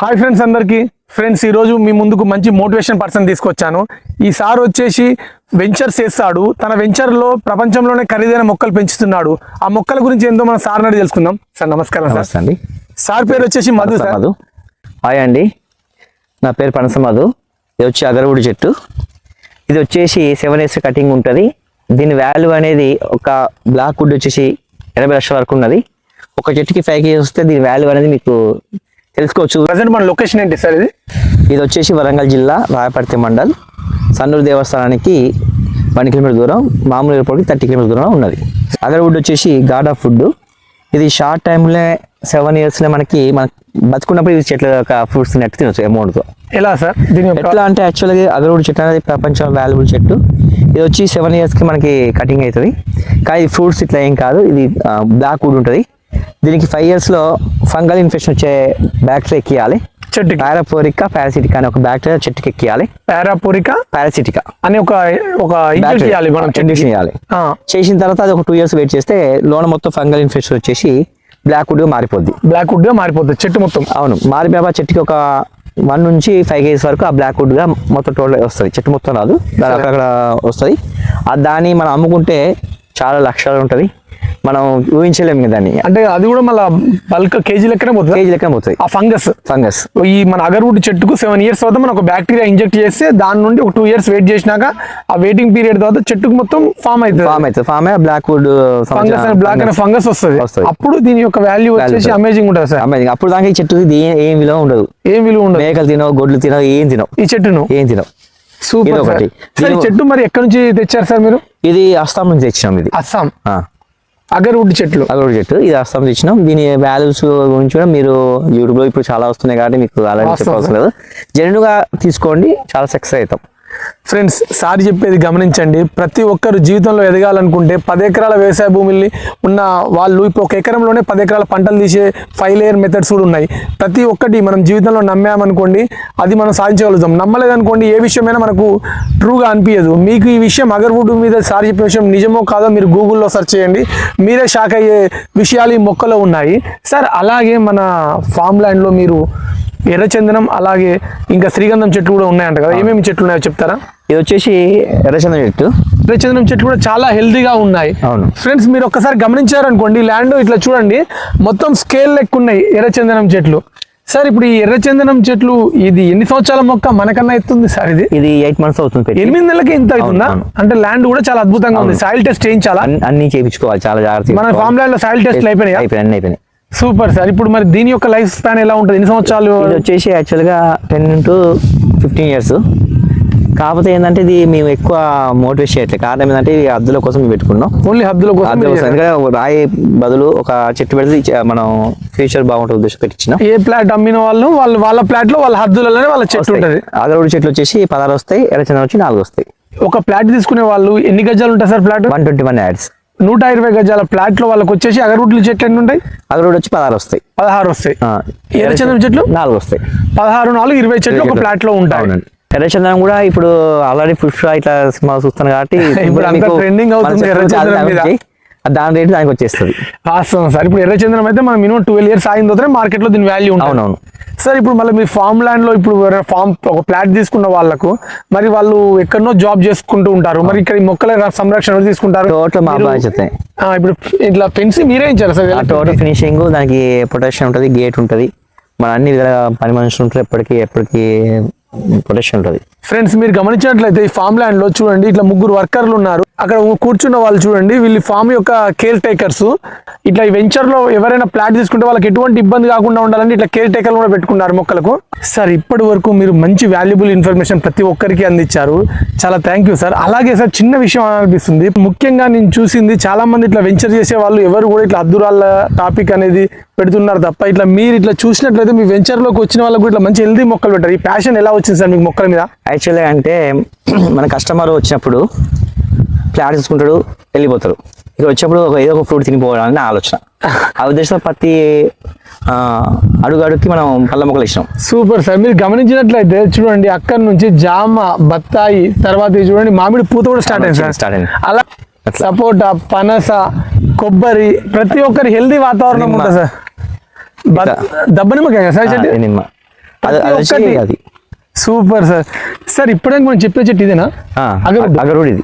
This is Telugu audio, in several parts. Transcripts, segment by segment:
హాయ్ ఫ్రెండ్స్ అందరికీ. ఫ్రెండ్స్ ఈరోజు మీ ముందుకు మంచి మోటివేషన్ పర్సన్ తీసుకొచ్చాను. ఈ సార్ వచ్చేసి వెంచర్స్ చేస్తాడు. తన వెంచర్లో ప్రపంచంలోనే ఖరీదైన మొక్కలు పెంచుతున్నాడు. ఆ మొక్కల గురించి ఏందో మనం సార్ నాడు తెలుసుకుందాం. సార్ నమస్కారం సార్. అండి. సార్ పేరు వచ్చేసి మధు సార్. మధు. హాయ్ అండి. నా పేరు పనస మధు. ఇది వచ్చి అగరవుడి చెట్టు. ఇది వచ్చేసి సెవెన్ ఇయర్స్ కటింగ్ ఉంటుంది. దీని వాల్యూ అనేది ఒక బ్లాక్ వుడ్ వచ్చేసి ఎనభై లక్షల వరకు ఉన్నది. ఒక చెట్టుకి ఫైవ్ కేజీ వస్తే దీని వాల్యూ అనేది మీకు తెలుసుకోవచ్చు. ప్రజెంట్ మన లొకేషన్ ఏంటి సార్ ఇది? ఇది వచ్చేసి వరంగల్ జిల్లా రాయపర్తి మండల్. సన్నూరు దేవస్థానానికి వన్ కిలోమీటర్ దూరం మామూలు ఎయిర్పోర్ట్కి థర్టీ కిలోమీటర్ దూరం ఉన్నది. అగరవుడ్ వచ్చేసి గాడ్ ఆఫ్ ఫుడ్ ఇది షార్ట్ టైంలో సెవెన్ ఇయర్స్లో మనకి మన బతుకున్నప్పుడు ఇది చెట్ల యొక్క ఫ్రూట్స్ నెట్ తినొచ్చు అమౌంట్తో ఎలా సార్? దీని ఎట్లా అంటే యాక్చువల్గా అగరవుడ్ చెట్టు అనేది ప్రపంచంలో వాల్యుబుల్ చెట్టు. ఇది వచ్చి సెవెన్ ఇయర్స్కి మనకి కటింగ్ అవుతుంది కానీ ఫ్రూట్స్ ఇట్లా ఏం కాదు. ఇది బ్లాక్ వుడ్ ఉంటుంది. దీనికి ఫైవ్ ఇయర్స్లో ఫంగల్ ఇన్ఫెక్షన్ వచ్చే బ్యాక్టీరియా ఎక్కియాలి. చెట్టుకి. పారాపోరికా పారాసిటికా అనే ఒక బ్యాక్టీరియా చెట్టుకి ఎక్కియాలి. పారాపోరికా పారాసిటికా అని ఒక ఒక ఇంజెక్ట్ చేయాలి మనం చెట్టుకి. చేయాలి. చేసిన తర్వాత అది ఒక టూ ఇయర్స్ వెయిట్ చేస్తే లోన మొత్తం ఫంగల్ ఇన్ఫెక్షన్ వచ్చేసి బ్లాక్ వుడ్గా మారిపోద్ది. బ్లాక్ వుడ్గా మారిపోతుంది చెట్టు మొత్తం. అవును. మారిపోయి ఆ చెట్టుకి ఒక వన్ నుంచి ఫైవ్ కేజీస్ వరకు ఆ బ్లాక్ వుడ్గా మొత్తం టోటల్ వస్తుంది. చెట్టు మొత్తం రాదు. దాని అక్కడక్కడ వస్తుంది. ఆ దాన్ని మనం అమ్ముకుంటే చాలా లక్షలు ఉంటుంది. మనం ఊహించలేము కదా దాన్ని. అంటే అది కూడా మళ్ళీ బల్క్ కేజీ లెక్కనే పోతుంది? కేజీ లెక్కన పోతుంది ఆ ఫంగస్. ఫంగస్. ఈ మన అగర్వుడ్ చెట్టుకు సెవెన్ ఇయర్స్ తర్వాత మనం ఒక బ్యాక్టీరియా ఇంజెక్ట్ చేస్తే దాని నుండి ఒక టూ ఇయర్స్ వెయిట్ చేసినాక ఆ వెయిటింగ్ పీరియడ్ తర్వాత చెట్టుకు మొత్తం ఫామ్ అవుతుంది. ఫామ్ అవుతుంది. ఫామ్ అయ్యి బ్లాక్ వుడ్ ఫంగస్ అనే బ్లాక్ అనే ఫంగస్ వస్తుంది. అప్పుడు దీని యొక్క వాల్యూ వచ్చేసి. అమేజింగ్ ఉంటుంది సార్. అమ్మాయి అప్పుడు దాకా ఈ చెట్టు ఏం విలువ ఉండదు. ఏం విలువ ఉండదు. మేకలు తినవు గొడ్లు తినవు ఏం తినవు. ఈ చెట్టును? ఏం తినవు. సూపర్ ఒకటి. చెట్టు మరి ఎక్కడి నుంచి తెచ్చారు సార్ మీరు? ఇది అస్సాం నుంచి తెచ్చినాం ఇది. అస్సాం. అగర్వుడ్ చెట్లు. అగరోడ్ చెట్టు. ఇది అస్సాం తెచ్చినాం దీని వాల్యూస్ గురించి కూడా మీరు యూట్యూబ్లో ఇప్పుడు చాలా వస్తున్నాయి కాబట్టి మీకు అలా వాస్తవం. చెప్పవలసిన లేదు. జెన్యున్గా తీసుకోండి. చాలా సక్సెస్ అవుతాం. ఫ్రెండ్స్ సార్ చెప్పేది గమనించండి. ప్రతి ఒక్కరు జీవితంలో ఎదగాలనుకుంటే పది ఎకరాల వ్యవసాయ భూమిని ఉన్న వాళ్ళు ఇప్పుడు ఒక ఎకరంలోనే పది ఎకరాల పంటలు తీసే ఫైవ్ లేయర్ మెథడ్స్ కూడా ఉన్నాయి. ప్రతి ఒక్కటి మనం జీవితంలో నమ్మామనుకోండి అది మనం సాధించగలుగుతాం. నమ్మలేదనుకోండి ఏ విషయమైనా మనకు ట్రూగా అనిపించదు మీకు ఈ విషయం అగర్వుడ్ మీద సార్ చెప్పిన విషయం నిజమో కాదో మీరు గూగుల్లో సెర్చ్ చేయండి. మీరే షాక్ అయ్యే విషయాలు ఈ మొక్కలో ఉన్నాయి. సార్ అలాగే మన ఫామ్ ల్యాండ్లో మీరు ఎర్రచందనం అలాగే ఇంకా శ్రీగంధం చెట్లు కూడా ఉన్నాయంట కదా ఏమేమి చెట్లు ఉన్నాయో చెప్తారా? ఇది వచ్చేసి ఎర్రచంద్ర చెట్టు. ఎర్రచందనం చెట్లు కూడా చాలా హెల్తీగా ఉన్నాయి. అవును. ఫ్రెండ్స్ మీరు ఒక్కసారి గమనించారనుకోండి ల్యాండ్ ఇట్లా చూడండి మొత్తం స్కేల్ లెక్క ఉన్నాయి ఎర్రచందనం చెట్లు. సార్ ఇప్పుడు ఈ ఎర్రచందనం చెట్లు ఇది ఎన్ని సంవత్సరాల మొక్క? మనకన్నా ఎత్తుంది సార్ ఇది? ఇది ఎయిట్ మంత్స్ అవుతుంది ఎనిమిది నెలలకి ఇంత అవుతుందా. అంటే ల్యాండ్ కూడా చాలా అద్భుతంగా ఉంది. సాయిల్ టెస్ట్ చేయించాలా? అన్ని- చేయించుకోవాలి చాలా జాగ్రత్త మన ఫామ్ ల్యాండ్లో సాయిల్ టెస్ట్ అయిపోయినాయి? అయిపోయినాయి. Super sir. ఇప్పుడు మరి దీని యొక్క లైఫ్ స్పాన్ ఎలా ఉంటుంది? ఎన్ని సంవత్సరాలు? ఇది వచ్చేసి యాక్చువల్గా టెన్ టు ఫిఫ్టీన్ ఇయర్స్. కాకపోతే ఏంటంటే ఇది మేము ఎక్కువ మోటివేట్ చేయట్లేదు. కారణం ఏంటంటే ఇది అద్దుల కోసం మేము పెట్టుకున్నాం. ఓన్లీ హద్దుల కోసం అద్దుల మీరు కోసం ఎందుకంటే ఒక రాయి బదులు ఒక చెట్టు పెడితే చె- మనం ఫ్యూచర్ బాగుంటుంది ఉద్దేశం పెట్టించిన. ఏ ప్లాట్ అమ్మిన వాళ్ళు వాళ్ళు వాళ్ళ ప్లాట్లో వాళ్ళ హద్దులలోనే వాళ్ళ చెట్టు ఉంటది. ఆగరవుడి చెట్లు వచ్చేసి పదహారు వస్తాయి ఎర్రచందనం వచ్చి నాలుగు వస్తాయి. ఒక ప్లాట్ తీసుకునే వాళ్ళు ఎన్ని గజాలు ఉంటాయి sir plot one twenty one yards. నూట ఇరవై గజాల ప్లాట్లో వాళ్ళకి వచ్చేసి అగరవుడ్ల చెట్లు ఎన్ని ఉంటాయి? అగరవుడి వచ్చి పదహారు వస్తాయి. పదహారు వస్తాయి. ఆ, ఎర్రచందనం చెట్లు? నాలుగు వస్తాయి. పదహారు నాలుగు ఇరవై చెట్లు ఒక ప్లాట్లో ఉంటాయి. ఎర్రచందనం కూడా ఇప్పుడు ఆల్రెడీ పుష్ప ఇట్లా సినిమా చూస్తాను కాబట్టి ఇప్పుడు trending అవుతుంది దాని రేటు దానికి వచ్చేస్తుంది. వాస్తవం సార్. ఇప్పుడు ఎర్రచందనం అయితే మనం మినిమం ట్వెల్వ్ ఇయర్స్ తర్వాత మార్కెట్లో దీని వాల్యూ ఉంటుంది. అవునవును. సార్ ఇప్పుడు మళ్ళీ మీ ఫామ్ ల్యాండ్లో ఇప్పుడు ఫామ్ ఒక ప్లాట్ తీసుకున్న వాళ్ళకు మరి వాళ్ళు ఎక్కడనో జాబ్ చేసుకుంటూ ఉంటారు. మరి ఇక్కడ మొక్కల సంరక్షణ తీసుకుంటారు? టోటల్ మా బాధ్యత ఇప్పుడు ఇట్లా ఫెన్స్ మీరే ఇచ్చారు సార్? టోటల్ ఫినిషింగ్ దానికి ప్రొటెక్షన్ ఉంటుంది గేట్ ఉంటుంది. మన అన్ని విధాలుగా పని మనుషులు ఉంటారు. ఎప్పటికీ ఎప్పటికీ పొల్యూషన్ ఉంటుంది ఫ్రెండ్స్ మీరు గమనించినట్లయితే ఈ ఫామ్ ల్యాండ్లో చూడండి ఇట్లా ముగ్గురు వర్కర్లు ఉన్నారు. అక్కడ కూర్చున్న వాళ్ళు చూడండి వీళ్ళు ఫామ్ యొక్క కేర్ టేకర్స్ ఇట్లా ఈ వెంచర్లో ఎవరైనా ప్లాట్ తీసుకుంటే వాళ్ళకి ఎటువంటి ఇబ్బంది కాకుండా ఉండాలని ఇట్లా కేర్ టేకర్లు కూడా పెట్టుకున్నారు మొక్కలకు. సార్ ఇప్పటి వరకు మీరు మంచి వాల్యుబుల్ ఇన్ఫర్మేషన్ ప్రతి ఒక్కరికి అందించారు. చాలా థ్యాంక్ యూ సార్ అలాగే సార్ చిన్న విషయం అనిపిస్తుంది. ముఖ్యంగా నేను చూసింది చాలా మంది ఇట్లా వెంచర్ చేసే వాళ్ళు ఎవరు కూడా ఇట్లా అద్దురాళ్ళ టాపిక్ అనేది పెడుతున్నారు తప్ప ఇట్లా మీరు ఇట్లా చూసినట్లయితే మీ వెంచర్లోకి వచ్చిన వాళ్ళకు ఇట్లా మంచి హెల్దీ మొక్కలు పెట్టారు. ఈ ప్యాషన్ ఎలా వచ్చింది సార్ మీకు మొక్కల మీద? యాక్చువల్గా అంటే మన కస్టమర్ వచ్చినప్పుడు ఫ్లాట్ తీసుకుంటాడు వెళ్ళిపోతారు. ఇక్కడ వచ్చినప్పుడు ఒక ఏదో ఒక ఫ్రూట్ తినిపోవాలని నా ఆలోచన. ఆ ఉద్దేశంతో ప్రతి అడుగు అడుగుకి మనం పళ్ళ మొక్కలు ఇచ్చినాం. సూపర్ సార్ మీరు గమనించినట్లయితే చూడండి అక్కడ నుంచి జామ బత్తాయి తర్వాత చూడండి మామిడి పూత కూడా స్టార్ట్ అయింది సార్. స్టార్ట్ అయింది. అలా సపోటా పనస కొబ్బరి ప్రతి ఒక్కరి హెల్దీ వాతావరణం. ఉంటుంది సార్? దబ్బ నిమ్మకాయ సార్ చెట్టు? నిమ్మ. అది. Super sir. సార్ ఇప్పటికే మనం చెప్పే చెట్టు ఇదేనా. అగరవుడ్ ఇది.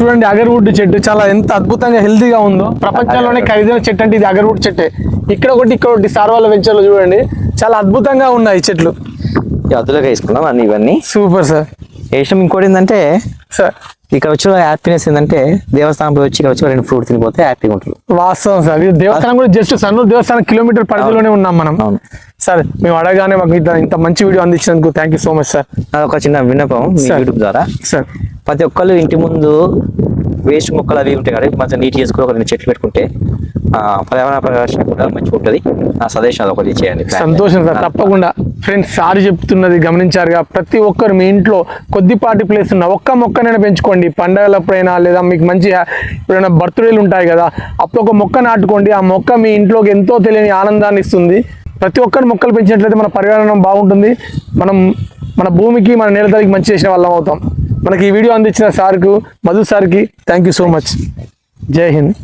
చూడండి అగర్వుడ్ చెట్టు చాలా ఎంత అద్భుతంగా హెల్తీగా ఉందో. ప్రపంచంలోనే ఖరీదైన చెట్టు అంటే ఇది అగర్వుడ్ చెట్టే. ఇక్కడ ఒకటి ఇక్కడ ఒకటి సార్వాల వెంచర్లో చూడండి. చాలా అద్భుతంగా ఉన్నాయి చెట్లు. అదులుగా వేసుకున్నాం అన్ని ఇవన్నీ. Super sir. వేసాం ఇంకోటి ఏంటంటే సార్. ఇక్కడ వచ్చిన హ్యాపీనెస్ ఏంటంటే దేవస్థానం పోయి వచ్చి ఇక్కడ వచ్చి రెండు ఫ్రూట్ తినిపోతే హ్యాపీగా ఉంటుంది వాస్తవం సార్. దేవస్థానం కూడా జస్ట్ సన్నూరు దేవస్థానం కిలోమీటర్ పరిధిలోనే ఉన్నాం మనం. అవును. సార్ మేము అడగానే మాకు ఇంత మంచి వీడియో అందించినందుకు thank you so much sir ఒక చిన్న విన్నపం. యూట్యూబ్ ద్వారా. సార్ ప్రతి ఒక్కళ్ళు ఇంటి ముందు వేస్ట్ మొక్కలు అవి ఉంటాయి కదా మంచిగా నీట్ చేసుకుని ఒక రెండు చెట్లు పెట్టుకుంటే పర్యావరణ పరిరక్షణ కూడా మంచిగా ఉంటుంది. నా సజెషన్ అది ఒకటి చేయండి. సంతోషం సార్ తప్పకుండా. ఫ్రెండ్స్ సార్ చెప్తున్నది గమనించారుగా? ప్రతి ఒక్కరు మీ ఇంట్లో కొద్దిపాటి ప్లేస్ ఉన్న ఒక్క మొక్కనైనా పెంచుకోండి. పండగలప్పుడైనా లేదా మీకు మంచి ఎప్పుడైనా బర్త్డేలు ఉంటాయి కదా అప్పుడు ఒక మొక్క నాటుకోండి. ఆ మొక్క మీ ఇంట్లోకి ఎంతో తెలియని ఆనందాన్ని ఇస్తుంది. ప్రతి ఒక్కరు మొక్కలు పెంచినట్లయితే మన పర్యావరణం బాగుంటుంది. మనం మన భూమికి మన నేల మంచి చేసిన వాళ్ళం అవుతాం. మనకి ఈ వీడియో అందించిన సార్కు మధు సార్కి థ్యాంక్ యూ సో మచ్ జై హింద్.